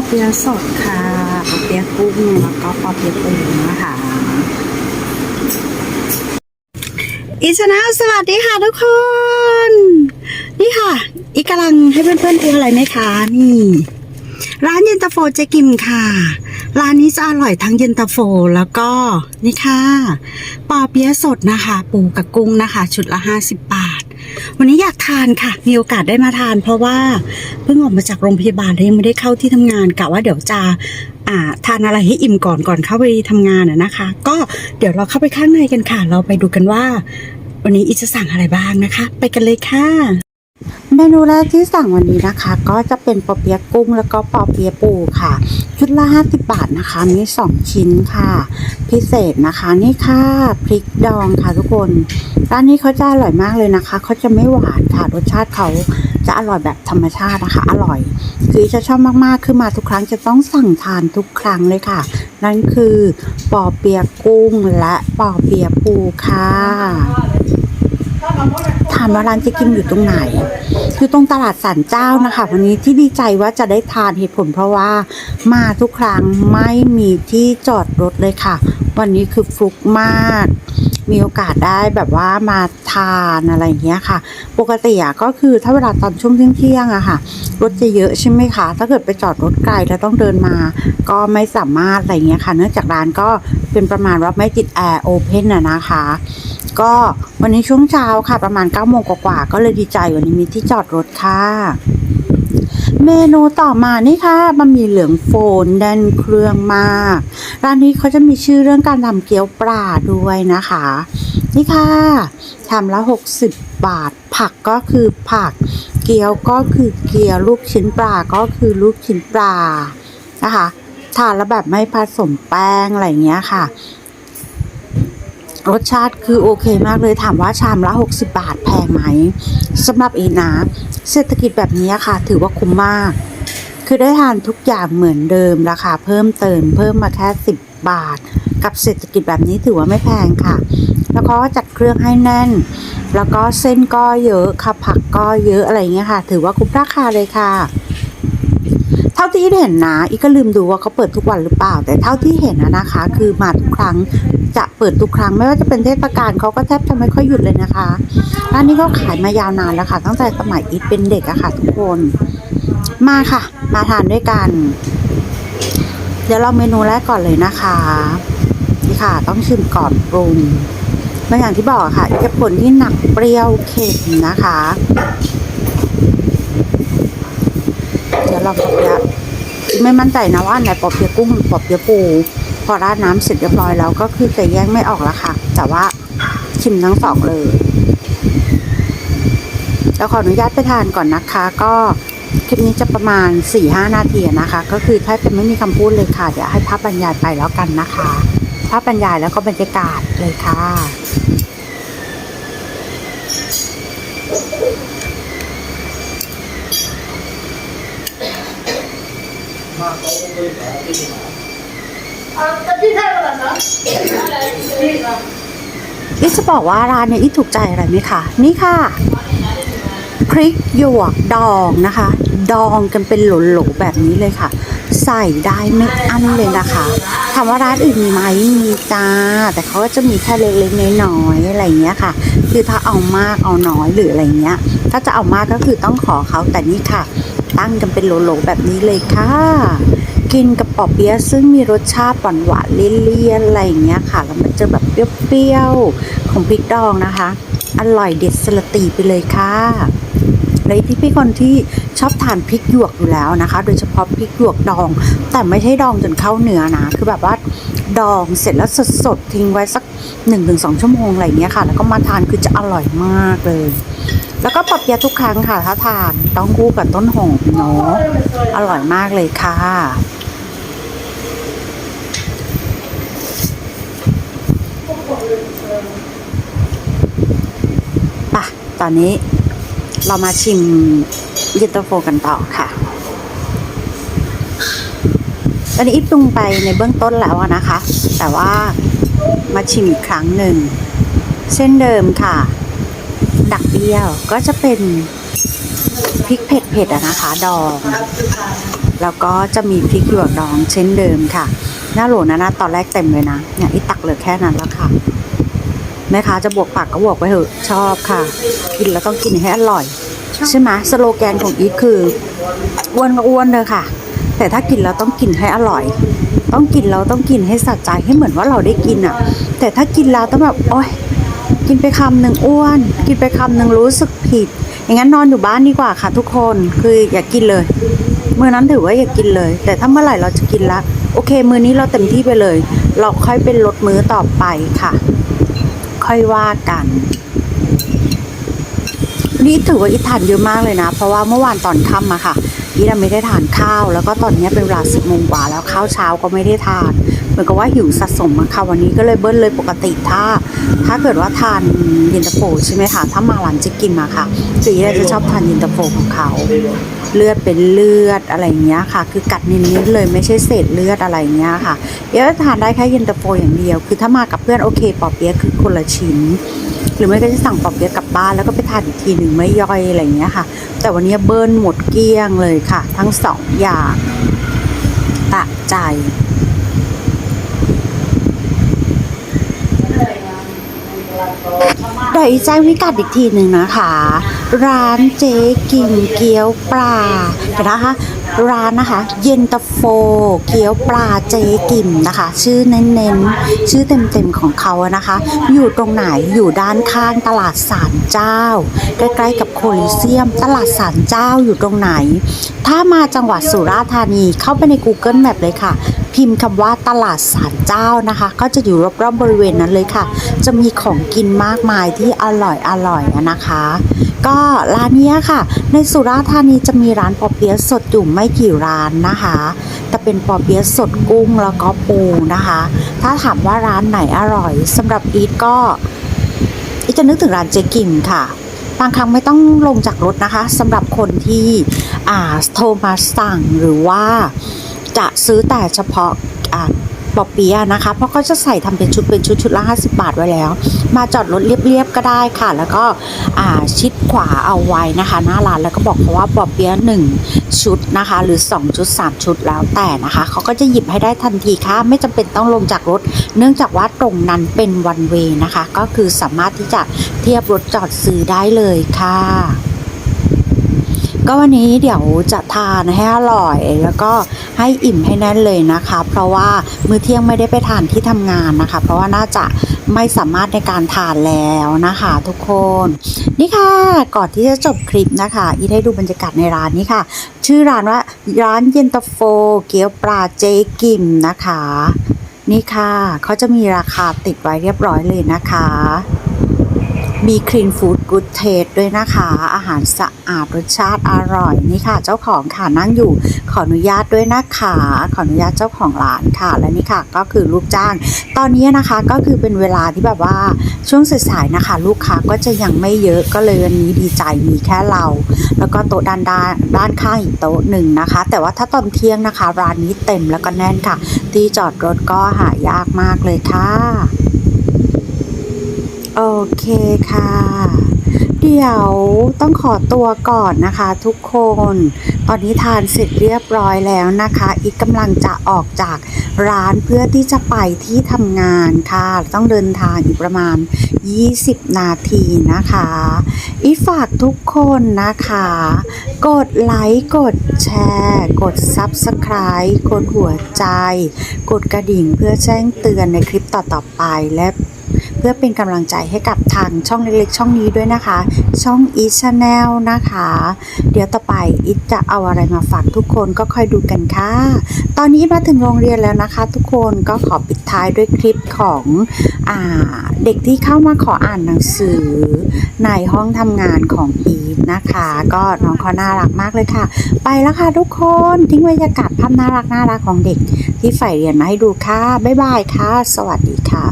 อเปี๊ยะสดค่ะปอเปี๊ยะกุ้งแล้วก็ปอเปี๊ยะปูนะคะอีชนะสวัสดีค่ะทุกคน นี่ค่ะ อีกำลังให้เพื่อนๆดูอะไรไหมคะนี่ ร้านเย็นตาโฟเจกิมค่ะ ร้านนี้จะอร่อยทั้งเย็นตาโฟแล้วก็นี่ค่ะปอเปี๊ยะสดนะคะ ปูกับกุ้งนะคะ ชุดละ50บาท วันนี้อยากทานค่ะ มีโอกาสได้มาทาน เพราะว่าเพิ่งออกมาจากโรงพยาบาลแล้วยังไม่ได้เข้าที่ทำงานกะว่าเดี๋ยวจะอ่าทานอะไรให้อิ่มก่อนก่อนเข้าไปทำงานนะคะ ก็เดี๋ยวเราเข้าไปข้างในกันค่ะ เราไปดูกันว่า วันนี้อิจะสั่งอะไรบ้างนะคะ ไปกันเลยค่ะ เมนูแรกที่สั่งวันนี้นะคะ ก็จะเป็นปอเปี๊ยะกุ้งแล้วก็ปอเปี๊ยะปูค่ะ ชุดละ50 บาทนะคะ มี2ชิ้นค่ะ พิเศษนะคะนี่ค่ะพริกดองค่ะทุกคนร้านนี้เขาจะอร่อยมากเลยนะคะเขาจะไม่หวานค่ะรสชาติเขาจะอร่อยแบบธรรมชาตินะคะ อร่อยคือจะชอบมากๆขึ้นมาทุกครั้งจะต้องสั่งทานทุกครั้งเลยค่ะ นั่นคือปอเปียะกุ้งและปอเปียะปูค่ะ ถามว่าร้านเจ๊กิมอยู่ตรงไหนคือตรงตลาดสันเจ้านะคะ วันนี้ที่ดีใจว่าจะได้ทานเหตุผลเพราะว่ามาทุกครั้งไม่มีที่จอดรถเลยค่ะ วันนี้คือฟลุกมาก มีโอกาสได้แบบว่ามาทานอะไรอย่างเงี้ยค่ะ ปกติอะก็คือถ้าเวลาตอนช่วงเที่ยงอะค่ะ รถจะเยอะใช่ไหมคะ ถ้าเกิดไปจอดรถไกลแล้วต้องเดินมา ก็ไม่สามารถอะไรเงี้ยค่ะ เนื่องจากร้านก็ เป็นประมาณว่าไม่ติดแอร์โอเพนอะนะคะ ก็วันนี้ช่วงเช้าค่ะประมาณ9ก้าโมงกว่าๆก็เลยดีใจวันนี้มีที่จอดรถค่ะ เมนูต่อมานี่ค่ะบะหมี่เหลืองโฟนแดนเครื่องมาก ร้านนี้เขาจะมีชื่อเรื่องการทำเกี๊ยวปลาด้วยนะคะ นี่ค่ะทำละ60 บาท ผักก็คือผัก เกี๊ยวก็คือเกี๊ยวลูกชิ้นปลาก็คือลูกชิ้นปลานะคะ ทานแล้วแบบไม่ผสมแป้งอะไรเงี้ยค่ะ รสชาติคือโอเคมากเลยถามว่าชามละ 60 บาทแพงไหมสำหรับเอนะเศรษฐกิจแบบนี้ค่ะ ถือว่าคุ้มมาก คือได้ทานทุกอย่างเหมือนเดิมราคาเพิ่มเติมเพิ่มมาแค่ 10 บาท กับเศรษฐกิจแบบนี้ถือว่าไม่แพงค่ะ แล้วก็จัดเครื่องให้แน่น แล้วก็เส้นก็เยอะค่ะผักก็เยอะอะไรเงี้ยค่ะ ถือว่าคุ้มราคาเลยค่ะ ท่าที่เห็นนะอีกก็ลืมดูว่าเขาเปิดทุกวันหรือเปล่า แต่เท่าที่เห็นนะนะคะ คือมาทุกครั้งจะเปิดทุกครั้งไม่ว่าจะเป็นเทศกาลเขาก็แทบจะไม่ค่อยหยุดเลยนะคะร้านนี้ก็ขายมายาวนานแล้วค่ะ ตั้งแต่สมัยอีทเป็นเด็กอะค่ะ ทุกคน มาค่ะ มาทานด้วยกัน เดี๋ยวเราเมนูแรกก่อนเลยนะคะนี่ค่ะ ต้องชิมก่อนปรุงบาอย่างที่บอกค่ะจะผลที่หนักเปรี้ยวเค็มนะคะ เดี๋ยวเราปอเปี๊ยะ ไม่มั่นใจนะว่าอันไหนปอเปียะกุ้งหรือปอเปียะปู พอราดน้ำเสร็จเรียบร้อยแล้วก็คือจะแยกไม่ออกล้วค่ะ แต่ว่าชิมทั้งสองเลยแล้วขออนุญาตไปทานก่อนนะคะ ก็คลิปนี้จะประมาณ 4-5 นาทีนะคะ ก็คือแทบจะไม่มีคำพูดเลยค่ะ เดี๋ยวให้ภาพบรรยายไปแล้วกันนะคะภาพบรรยายแล้วก็บรรยากาศเลยค่ะ อิสจะบอกว่าร้านเนี้อิสถูกใจอะไรไหมคะ นี่ค่ะ พริกหยวกดองนะคะ ดองกันเป็นโหลๆแบบนี้เลยค่ะ ใส่ได้ไม่อั้นเลยนะคะถามว่าร้านอื่นมีไหมมีจ้า แต่เขาก็จะมีแค่เล็กๆน้อยๆอะไรเงี้ยค่ะ คือถ้าเอามากเอาน้อยหรืออะไรเงี้ย ถ้าจะเอามากก็คือต้องขอเขาแต่นี่ค่ะ ตั้งกันเป็นโหลๆแบบนี้เลยค่ะ กินกับปอเปี๊ยะซึ่งมีรสชาติหวานหวานเลี่ยนๆอะไรอย่างเงี้ยค่ะแล้วมันจะแบบเปรี้ยวๆของพริกดองนะคะ อร่อยเด็ดสลตีไปเลยค่ะเลยที่พี่คนที่ชอบทานพริกหยวกอยู่แล้วนะคะ โดยเฉพาะพริกหยวกดอง แต่ไม่ใช่ดองจนเข้าเนื้อนะ คือแบบว่าดองเสร็จแล้วสดๆทิ้งไว้สัก1นถึงสชั่วโมงอะไรเงี้ยค่ะ แล้วก็มาทานคือจะอร่อยมากเลย แล้วก็ปอเปียะทุกครั้งค่ะถ้าทานต้องคู่กับต้นหอมเนาะอร่อยมากเลยค่ะ ป่ะ ตอนนี้เรามาชิมเย็นตาโฟกันต่อค่ะ ตอนนี้อิปรุงไปในเบื้องต้นแล้วนะคะ แต่ว่ามาชิมอีกครั้งหนึ่งเช่นเดิมค่ะ ดักเบี้ยวก็จะเป็นพริกเผ็ดๆอะนะคะ ดอง แล้วก็จะมีพริกหยวกดองเช่นเดิมค่ะ หน้าโหลนะนะตอนแรกเต็มเลยนะเนี่ยอีตักเหลือแค่นั้นแล้วค่ะแม่ค้าจะบวกปากก็บวกไปเถอะชอบค่ะ กินแล้วต้องกินให้อร่อย ใช่ไหมสโลแกนของอีทคืออ้วนก็อ้วนเลยค่ะ แต่ถ้ากินแล้วต้องกินให้อร่อย ต้องกินแล้วต้องกินให้สะใจให้เหมือนว่าเราได้กินอะ แต่ถ้ากินแล้วต้องแบบโอ๊ย กินไปคำหนึ่งอ้วน กินไปคำหนึ่งรู้สึกผิด อย่างนั้นนอนอยู่บ้านดีกว่าค่ะทุกคนคืออย่ากินเลยมื้อนั้นถือว่าอย่ากินเลย แต่ถ้าเมื่อไหร่เราจะกินละโอเค มื้อนี้เราเต็มที่ไปเลย เราค่อยเป็นลดมื้อต่อไปค่ะ ค่อยว่ากันนี่ถือว่าอีททานเยอะมากเลยนะ เพราะว่าเมื่อวานตอนค่ำอะค่ะอีทไม่ได้ทานข้าว แล้วก็ตอนนี้เป็นเวลาสิบโมงกว่าแล้วข้าวเช้าก็ไม่ได้ทานเหมือนกับว่าหิวสะสมอะค่ะวันนี้ก็เลยเบิ้ลเลยปกติถ้า ถ้าเกิดว่าทานเย็นตาโฟใช่ไหมคะถ้ามาร้านจะกินมาค่ะจีเนี่ยจะชอบทานเย็นตาโฟของเขาเลือดเป็นเลือดอะไรเงี้ยค่ะ คือกัดนิดๆเลยไม่ใช่เศษเลือดอะไรเงี้ยค่ะเดี๋ยวทานได้แค่เย็นตาโฟอย่างเดียว คือถ้ามากับเพื่อนโอเคปอเปี๊ยะคือคนละชิ้น หรือไม่ก็จะสั่งปอเปี๊ยะกลับบ้านแล้วก็ไปทานอีกทีหนึ่งไม่ย่อยอะไรเงี้ยค่ะ แต่วันนี้เบิ้ลหมดเกลี้ยงเลยค่ะ ทั้งสองอย่างตะใจ เดี๋ยวอีแจ้งพิกัดอีกทีหนึ่งนะคะ ร้านเจ๊กิมเกี๊ยวปลาเดี๋ยนะคะ ร้านนะคะ เย็นตาโฟ เกี๊ยวปลาเจ๊กิมนะคะ ชื่อเน้นๆ ชื่อเต็มๆของเขานะคะ อยู่ตรงไหนอยู่ด้านข้างตลาดสารเจ้า ใกล้ๆกับโคลิเซียม ตลาดสารเจ้าอยู่ตรงไหน ถ้ามาจังหวัดสุราษฎร์ธานีเข้าไปใน Google Map เลยค่ะ พิมพ์คำว่าตลาดสารเจ้านะคะ ก็จะอยู่รอบๆบริเวณนั้นเลยค่ะ จะมีของกินมากมายที่อร่อยอร่อยนะคะ ก็ร้านเนี้ยค่ะ ในสุราษฎร์ธานีจะมีร้านปอเปี๊ยะสดอยู่ไม่กี่ร้านนะคะแต่เป็นปอเปี๊ยะสดกุ้งแล้วก็ปูนะคะ ถ้าถามว่าร้านไหนอร่อยสำหรับอีทก็อีทจะนึกถึงร้านเจ๊กิมค่ะบางครั้งไม่ต้องลงจากรถนะคะสำหรับคนที่อ่าโทรมาสั่งหรือว่า จะซื้อแต่เฉพาะอ่าปอเปียะนะคะ เพราะเขาจะใส่ทำเป็นชุดเป็นชุดชุดละ 50 บาทไว้แล้ว มาจอดรถเรียบๆก็ได้ค่ะ แล้วก็อ่าชิดขวาเอาไว้นะคะ หน้าร้านแล้วก็บอกเขาว่าปอเปียะหนึ่งชุดนะคะ หรือ 2 ชุด 3 ชุดแล้วแต่นะคะ เขาก็จะหยิบให้ได้ทันทีค่ะ ไม่จำเป็นต้องลงจากรถ เนื่องจากว่าตรงนั้นเป็นวันเวนะคะ ก็คือสามารถที่จะเทียบรถจอดซื้อได้เลยค่ะ ก็วันนี้เดี๋ยวจะทานให้อร่อย แล้วก็ให้อิ่มให้แน่นเลยนะคะ เพราะว่ามื้อเที่ยงไม่ได้ไปทานที่ทำงานนะคะ เพราะว่าน่าจะไม่สามารถในการทานแล้วนะคะทุกคน นี่ค่ะ ก่อนที่จะจบคลิปนะคะอีทให้ดูบรรยากาศในร้านนี้ค่ะ ชื่อร้านว่าร้านเย็นตาโฟ เกี๊ยวปลาเจ๊กิมนะคะ นี่ค่ะเขาจะมีราคาติดไว้เรียบร้อยเลยนะคะ มีคลีนฟู้ดกู d เทสด้วยนะคะ อาหารสะอาดรสชาติอร่อยนี่ค่ะ เจ้าของค่ะนั่งอยู่ขออนุญาตด้วยนะคะขออนุญาตเจ้าของร้านค่ะ และนี่ค่ะก็คือลูกจ้าง ตอนนี้นะคะก็คือเป็นเวลาที่แบบว่าช่วงสายๆนะคะ ลูกค้าก็จะยังไม่เยอะก็เลยวันนี้ดีใจมีแค่เรา แล้วก็โต๊ะด้านด้านด้านข้างอีกโต๊ะหนึ่งนะคะ แต่ว่าถ้าตอนเที่ยงนะคะร้านนี้เต็มแล้วก็แน่นค่ะ ที่จอดรถก็หายากมากเลยค่ะ โอเคค่ะ เดี๋ยวต้องขอตัวก่อนนะคะทุกคน ตอนนี้ทานเสร็จเรียบร้อยแล้วนะคะ อีกกำลังจะออกจากร้านเพื่อที่จะไปที่ทำงานค่ะ ต้องเดินทางอีกประมาณ 20 นาทีนะคะ อีฝากทุกคนนะคะ กดไลค์กดแชร์ กด Subscribe กดหัวใจ กดกระดิ่งเพื่อแจ้งเตือนในคลิปต่อๆไปและ เพื่อเป็นกำลังใจให้กับทางช่องเล็กๆ ช่องนี้ด้วยนะคะ ช่อง e channel นะคะ เดี๋ยวต่อไปอีทจะเอาอะไรมาฝากทุกคนก็ค่อยดูกันค่ะ ตอนนี้มาถึงโรงเรียนแล้วนะคะ ทุกคนก็ขอปิดท้ายด้วยคลิปของอเด็กที่เข้ามาขออ่านหนังสือ ในห้องทำงานของอีทนะคะ ก็น้องเขาน่ารักมากเลยค่ะ ไปแล้วค่ะทุกคนทิ้งบรรยากาศภาพน่ารักน่ารักของเด็กที่ฝ่ายเรียนมาให้ดูค่ะบ๊ายบายค่ะ สวัสดีค่ะ